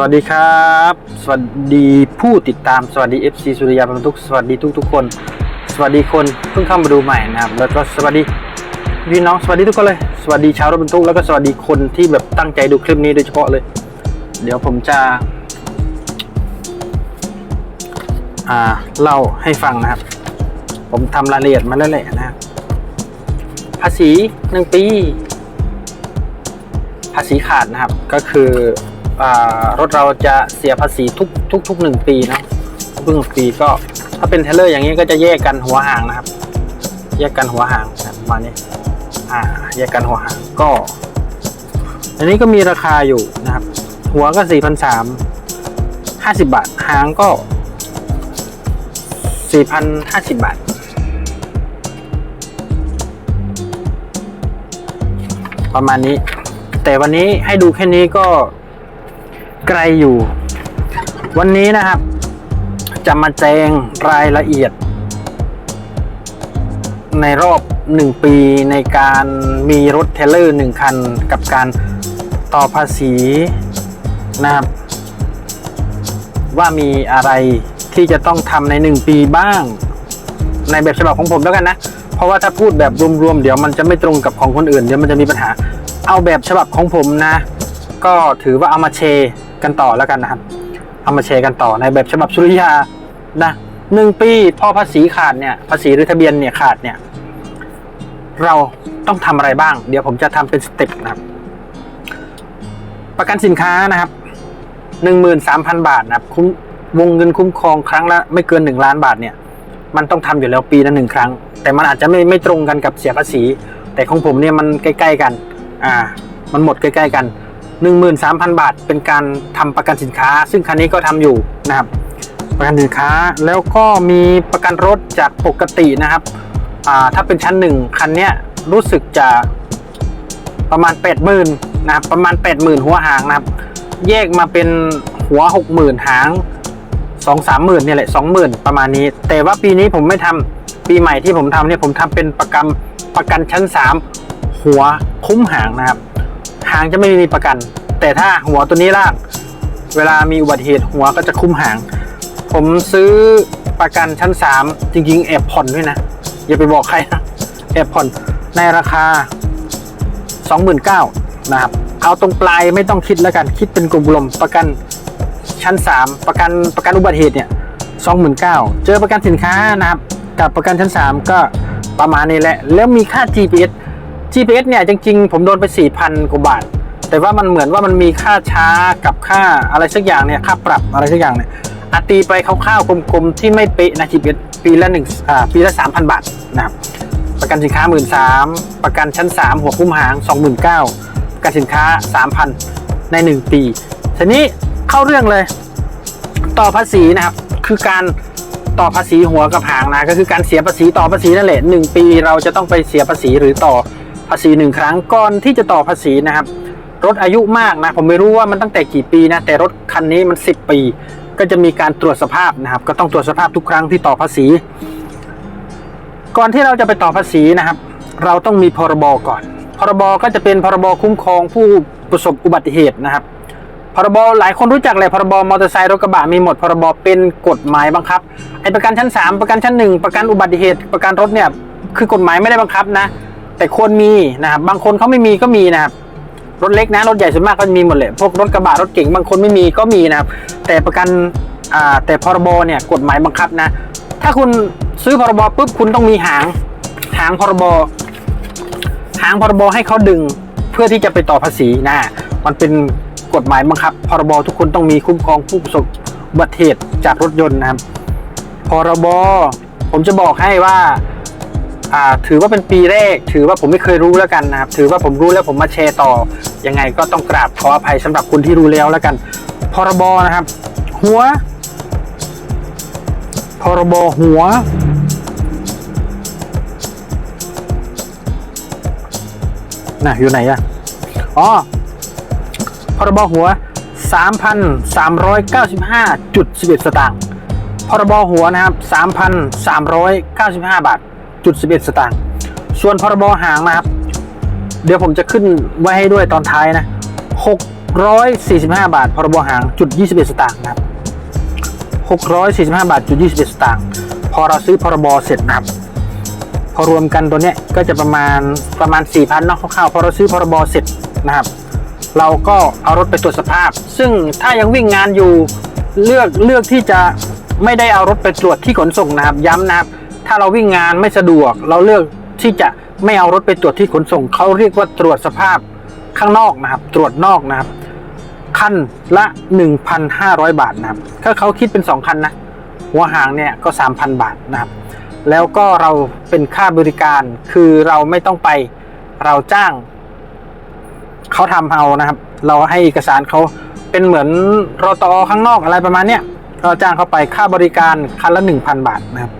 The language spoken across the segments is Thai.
วัสดีครับ สวัสดีผู้ติดตามสวัสดี FC สุริยาบรรทุกสวัสดีทุกทุกคน สวัสดีคนเพิ่งเข้ามาดูใหม่นะครับ แล้วก็สวัสดีพี่น้องสวัสดีทุกคนเลย สวัสดีชาวรถบรรทุกแล้วก็สวัสดีคนที่แบบตั้งใจดูคลิปนี้โดยเฉพาะเลย เดี๋ยวผมจะ อ่าเล่าให้ฟังนะครับ ผมทำรายละเอียดมาแล้วแหละนะครับภาษีหนึ่งปี ภาษีขาดนะครับก็คือ รถเราจะเสียภาษีทุกทุกทุกหนึ่งปีนะทุกหนึ่งปีก็ถ้าเป็นเทเลอร์อย่างนี้ก็จะแยกกันหัวหางนะครับ แยกกันหัวหางประมาณนี้อ่าแยกกันหัวหางก็ อันนี้ก็มีราคาอยู่นะครับ หัวก็สี่พันสามห้าสิบบาทหางก็สี่พันห้าสิบบาทประมาณนี้ แต่วันนี้ให้ดูแค่นี้ก็ ไกลอยู่ วันนี้นะครับ จะมาแจงรายละเอียด ในรอบหนึ่งปีในการมีรถเทเลอร์หนึ่งคัน กับการต่อภาษีนะครับ ว่ามีอะไรที่จะต้องทำในหนึ่งปีบ้าง ในแบบฉบับของผมแล้วกันนะ เพราะว่าถ้าพูดแบบรวมๆ เดี๋ยวมันจะไม่ตรงกับของคนอื่น เดี๋ยวมันจะมีปัญหา เอาแบบฉบับของผมนะ ก็ถือว่าเอามาแชร์ กันต่อแล้วกันนะครับ เอามาแชร์กันต่อในแบบฉบับสุริยานะหนึ่งปีพอภาษีขาดเนี่ยภาษีหรือทะเบียนเนี่ยขาดเนี่ย เราต้องทำอะไรบ้าง เดี๋ยวผมจะทำเป็นสเต็ปนะครับ ประกันสินค้านะครับหนึ่งหมื่นสามพันบาทนะครับคุ้มวงเงินคุ้มครองครั้งละไม่เกินหนึ่งล้านบาทเนี่ย มันต้องทำอยู่แล้วปีละหนึ่งครั้ง แต่มันอาจจะไม่ไม่ตรงกันกับเสียภาษี แต่ของผมเนี่ยมันใกล้ ๆกัน อ่า มันหมดใกล้ ๆ กัน หนึ่งหมื่นสามพันบาท เป็นการทำประกันสินค้า ซึ่งคันนี้ก็ทำอยู่นะครับ ประกันสินค้าแล้วก็มีประกันรถจากปกตินะครับถ้าเป็นชั้นหนึ่งคันนี้รู้สึกจะประมาณแปดหมื่นนะครับประมาณแปดหมื่นหัวหางนะครับ แยกมาเป็นหัวหกหมื่นหางสองสามหมื่นเนี่ยแหละสองหมื่นประมาณนี้ แต่ว่าปีนี้ผมไม่ทำปีใหม่ที่ผมทำเนี่ยผมทำเป็นประกันประกันชั้นสามหัวคุ้มหางนะครับ หางจะไม่มีประกัน แต่ถ้าหัวตัวนี้ล่างเวลามีอุบัติเหตุหัวก็จะคุ้มหาง ผมซื้อประกันชั้นสามจริงๆ แอบผ่อนด้วยนะ อย่าไปบอกใครนะแอบผ่อนในราคา 29,000นะครับ เอาตรงปลายไม่ต้องคิดแล้วกัน คิดเป็นกลุ่มๆประกันชั้น 3 ประกันประกันอุบัติเหตุเนี่ย29,000เจอประกันสินค้านะครับ กับประกันชั้น 3 ก็ประมาณนี้แหละ แล้วมีค่า GPS GPS เนี่ยจริงๆ ผมโดนไป 4,000 กว่าบาท แต่ว่ามันเหมือนว่ามันมีค่าช้ากับค่าอะไรสักอย่างเนี่ยค่าปรับอะไรสักอย่างเนี่ยอาตีไปคร่าวๆกลมๆ ที่ไม่เป๊ะนะ GPS ปีละหนึ่งปีละ 3,000 บาทนะครับประกันสินค้า 1 3ื่นประกันชั้น 3 หัวคุ้มหาง 29,000ประกันสินค้า 3,000 ใน 1 ปีทีนี้เข้าเรื่องเลยต่อภาษีนะครับ คือการต่อภาษีหัวกับหางนะก็คือการเสียภาษีต่อภาษีนั่นแหละหนึ่งปีเราจะต้องไปเสียภาษีหรือต่อ ภาษีหนึ่งครั้งก่อนที่จะต่อภาษีนะครับ รถอายุมากนะผมไม่รู้ว่ามันตั้งแต่กี่ปีนะแต่รถคันนี้มัน 10 ปี ก็จะมีการตรวจสภาพนะครับ ก็ต้องตรวจสภาพทุกครั้งที่ต่อภาษี ก่อนที่เราจะไปต่อภาษีนะครับ เราต้องมีพรบก่อน พรบก็จะเป็นพรบคุ้มครองผู้ประสบอุบัติเหตุนะครับพรบหลายคนรู้จักเลยพรบมอเตอร์ไซค์รถกระบะมีหมดพรบเป็นกฎหมายบังคับไอประกันชั้น 3 ประกันชั้น 1 ประกันอุบัติเหตุ ประกันรถเนี่ยคือกฎหมายไม่ได้บังคับนะ แต่ควรมีนะครับบางคนเขาไม่มีก็มีนะครับรถเล็กนะรถใหญ่ส่วนมากก็มีหมดเลยพวกรถกระบะรถเก๋งบางคนไม่มีก็มีนะครับ แต่ประกันแต่พรบเนี่ยกฎหมายบังคับนะ ถ้าคุณซื้อพรบปุ๊บคุณต้องมีหางหางพรบหางพรบให้เขาดึงเพื่อที่จะไปต่อภาษีนะ มันเป็นกฎหมายบังคับ พรบทุกคนต้องมีคุ้มครองผู้ประสบอุบัติเหตุจากรถยนต์นะครับพรบผมจะบอกให้ว่า ถือว่าเป็นปีแรก ถือว่าผมไม่เคยรู้แล้วกันนะครับถือว่าผมรู้แล้วผมมาแชร์ต่อยังไงก็ต้องกราบขออภัยสำหรับคนที่รู้แล้วแล้วกัน พรบนะครับ หัว พรบหัว น่ะอยู่ไหนอะอ๋อพรบหัว 3,395.11 สตางค์พรบหัวนะครับ 3,395 บาท 11 สตางค์ ส่วนพรบหางนะครับ เดี๋ยวผมจะขึ้นไว้ให้ด้วยตอนท้ายนะ 645 บาท พรบหางจุด21 สตางค์นะครับ645 บาทจุด21 สตางค์ พอเราซื้อพรบเสร็จนะครับ พอรวมกันตัวเนี้ยก็จะประมาณประมาณ 4,000เนาะคร่าวๆ พอเราซื้อพรบเสร็จนะครับ เราก็เอารถไปตรวจสภาพ ซึ่งถ้ายังวิ่งงานอยู่เลือกเลือกที่จะไม่ได้เอารถไปตรวจที่ขนส่งนะครับ ย้ำนะครับ ถ้าเราวิ่งงานไม่สะดวก เราเลือกที่จะไม่เอารถไปตรวจที่ขนส่งเขาเรียกว่าตรวจสภาพข้างนอกนะครับ ตรวจนอกนะครับคันละ 1,500 บาทนะครับถ้าเขาคิดเป็น 2 คันนะ หัวหางเนี่ยก็ 3,000 บาทนะครับ แล้วก็เราเป็นค่าบริการ คือเราไม่ต้องไปเราจ้างเขาทำเอานะครับ เราให้เอกสารเขาเป็นเหมือนรอตอข้างนอกอะไรประมาณเนี้ยเราจ้างเขาไปค่าบริการคันละ 1,000 บาทนะครับ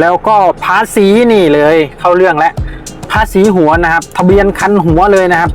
แล้วก็ภาษีนี่เลยเข้าเรื่องแล้วภาษีหัวนะครับ ทะเบียนคันหัวเลยนะครับ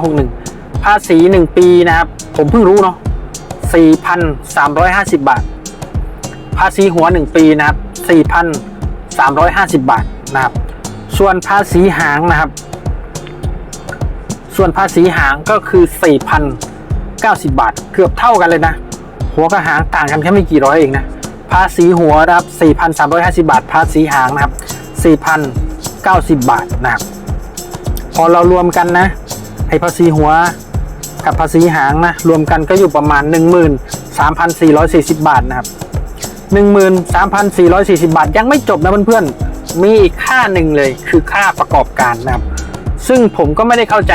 8961 ภาษี 1 ปีนะครับ ผมเพิ่งรู้เนาะ4,350 บาท ภาษีหัว 1 ปีนะครับ 4,350 บาทนะครับ ส่วนภาษีหางนะครับ ส่วนภาษีหางก็คือ 4,090 บาท เกือบเท่ากันเลยนะ หัวกับหางต่างกันแค่ไม่กี่ร้อยเองนะ ภาษีหัวนะครับ 4,350 บาท ภาษีหางนะครับ 4,090 บาทนะครับ พอเรารวมกันนะไอภาษีหัวกับภาษีหางนะ รวมกันก็อยู่ประมาณ 13,440 บาทนะครับ 13,440 บาท ยังไม่จบนะเพื่อนๆ มีอีกค่าหนึ่งเลยคือค่าประกอบการนะครับ ซึ่งผมก็ไม่ได้เข้าใจ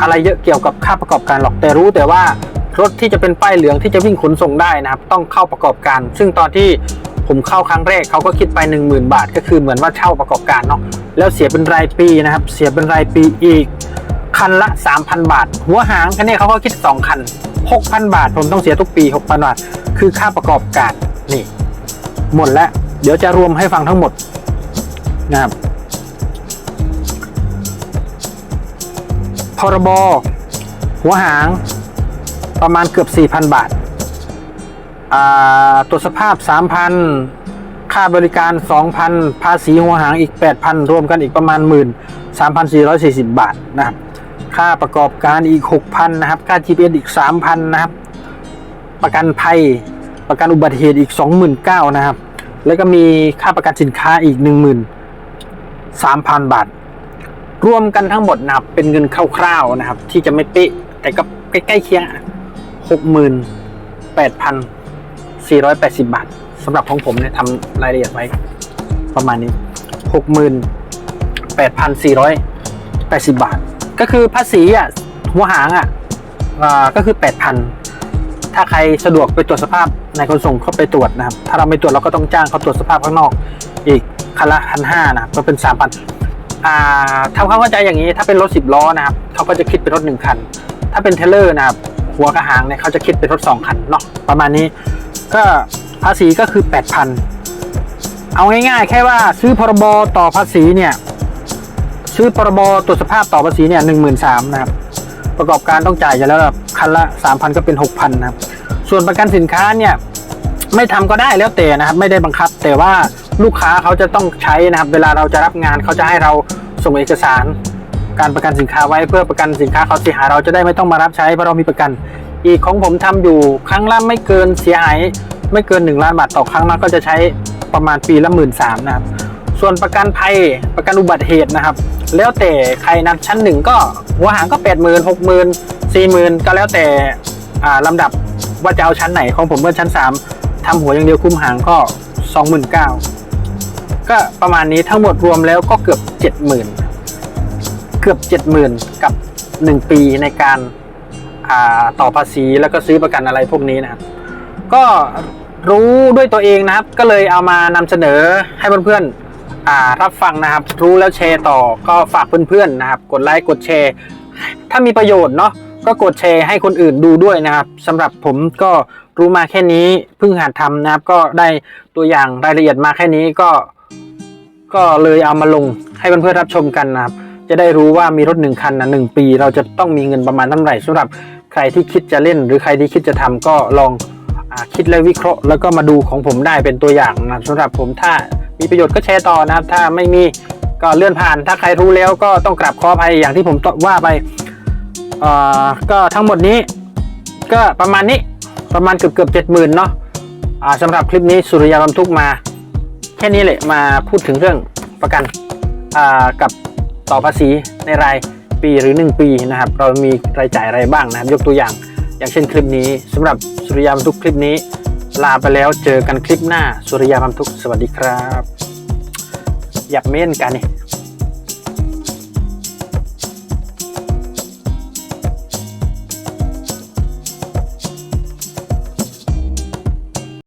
อะไรเยอะเกี่ยวกับค่าประกอบการหรอกแต่รู้แต่ว่า รถที่จะเป็นป้ายเหลืองที่จะวิ่งขนส่งได้นะครับ ต้องเข้าประกอบการ ซึ่งตอนที่ผมเข้าครั้งแรกเขาก็คิดไป 10,000 บาท ก็คือเหมือนว่าเช่าประกอบการเนาะแล้วเสียเป็นรายปีนะครับ เสียเป็นรายปีอีกคันละ 3,000 บาท หัวหางคันนี้เขาก็คิด 2 คัน 6,000 บาท ผมต้องเสียทุกปี 6,000 บาท คือค่าประกอบการนี่ หมดแล้ว เดี๋ยวจะรวมให้ฟังทั้งหมดนะครับพรบหัวหาง ประมาณเกือบ 4,000 บาท ตรวจสภาพ 3,000 ค่าบริการ 2,000 ภาษีหัวหางอีก 8,000 รวมกันอีกประมาณ 13,440 บาทนะครับ ค่าประกอบการอีก 6,000 นะครับ ค่า GPS อีก 3,000 นะครับ ประกันภัย ประกันอุบัติเหตุอีก 29,000 นะครับ แล้วก็มีค่าประกันสินค้าอีก 13,000 บาท รวมกันทั้งหมดนะครับ เป็นเงินคร่าวๆนะครับ ที่จะไม่เป๊ะแต่ก็ใกล้ๆเคียง หกหมื่นแปดพันสี่ร้อยแปดสิบาทสำหรับของผมเนี่ยทำรายละเอียดไว้ ประมาณนี้หกหมื่นแปดพันสี่ร้อยแปดสิบาท ก็คือภาษีอะหัวหางอะอ่าก็คือแปดพันถ้าใครสะดวกไปตรวจสภาพในขนส่งเขาไปตรวจนะครับ ถ้าเราไม่ตรวจเราก็ต้องจ้างเขาตรวจสภาพข้างนอกอีกคันละพันห้านะก็เป็นสามพันอ่าทำความเข้าใจอย่างนี้ถ้าเป็นรถสิบล้อนะครับเขาก็จะคิดเป็นรถหนึ่งคัน ถ้าเป็นเทเลอร์นะครับ หัวกระหางเนี่ยเขาจะคิดเป็นรถสองคันเนาะประมาณนี้ ก็ภาษีก็คือแปดพันเอาง่ายๆ แค่ว่าซื้อพรบต่อภาษีเนี่ยซื้อพรบตรวจสภาพต่อภาษีเนี่ยหนึ่งหมื่นสามนะครับประกอบการต้องจ่ายอยู่แล้วคันละสามพันก็เป็นหกพันนะครับ ส่วนประกันสินค้าเนี่ยไม่ทำก็ได้แล้วแต่นะครับ ไม่ได้บังคับ แต่ว่าลูกค้าเขาจะต้องใช้นะครับ เวลาเราจะรับงานเขาจะให้เราส่งเอกสาร การประกันสินค้าไว้เพื่อประกันสินค้าเขาเสียหายเราจะได้ไม่ต้องมารับใช้เพราะเรามีประกัน อีกของผมทำอยู่ครั้งละไม่เกินเสียหายไม่เกิน 1 ล้านบาทต่อครั้งนะก็จะใช้ประมาณปีละหมื่นสามนะครับ ส่วนประกันภัยประกันอุบัติเหตุนะครับ แล้วแต่ใครนับชั้นหนึ่งก็หัวหางก็แปดหมื่นหกหมื่นสี่หมื่นก็แล้วแต่อ่าลำดับว่าจะเอาชั้นไหนของผมเมื่อชั้นสามทำหัวอย่างเดียวคุ้มหางก็สองหมื่นเก้าก็ประมาณนี้ทั้งหมดรวมแล้วก็เกือบเจ็ดหมื่น เกือบเจ็ดหมื่นกับหนึ่งปีในการาต่อภาษีแล้วก็ซื้อประกันอะไรพวกนี้นะครับก็รู้ด้วยตัวเองนะครับ ก็เลยเอามานำเสนอให้เพื่อนๆอ่ารับฟังนะครับ รู้แล้วแชร์ต่อก็ฝากเพื่อนๆนะครับ กดไลค์กดแชร์ ถ้ามีประโยชน์เนาะก็กดแชร์ให้คนอื่นดูด้วยนะครับสำหรับผมก็รู้มาแค่นี้เพิ่งหัดทำนะครับ ก็ได้ตัวอย่างรายละเอียดมาแค่นี้ก็ ก็เลยเอามาลงให้เพื่อนๆรับชมกันนะครับ จะได้รู้ว่ามีรถหนึ่งคันนะหนึ่งปี เราจะต้องมีเงินประมาณเท่าไหร่สำหรับใครที่คิดจะเล่น หรือใครที่คิดจะทำก็ลองอคิดและวิเคราะห์ แล้วก็มาดูของผมได้เป็นตัวอย่างนะสำหรับผมถ้ามีประโยชน์ก็แชร์ต่อนะครับ ถ้าไม่มีก็เลื่อนผ่าน ถ้าใครรู้แล้วก็ต้องกราบขออภัยอย่างที่ผมว่าไปเออก็ทั้งหมดนี้ก็ประมาณนี้ประมาณเกือบเกือบเจ็ดหมื่นเนาะสำหรับคลิปนี้สุริยาบำทุกมา แค่นี้แหละมาพูดถึงเรื่องประกันกับ ต่อภาษีในรายปีหรือ 1 ปีนะครับ เรามีรายจ่ายอะไรบ้างนะครับ ยกตัวอย่าง อย่างเช่นคลิปนี้สำหรับสุริยามทุกคลิปนี้ ลาไปแล้วเจอกันคลิปหน้าสุริยามทุกสวัสดีครับ อยากเม้นกันนี่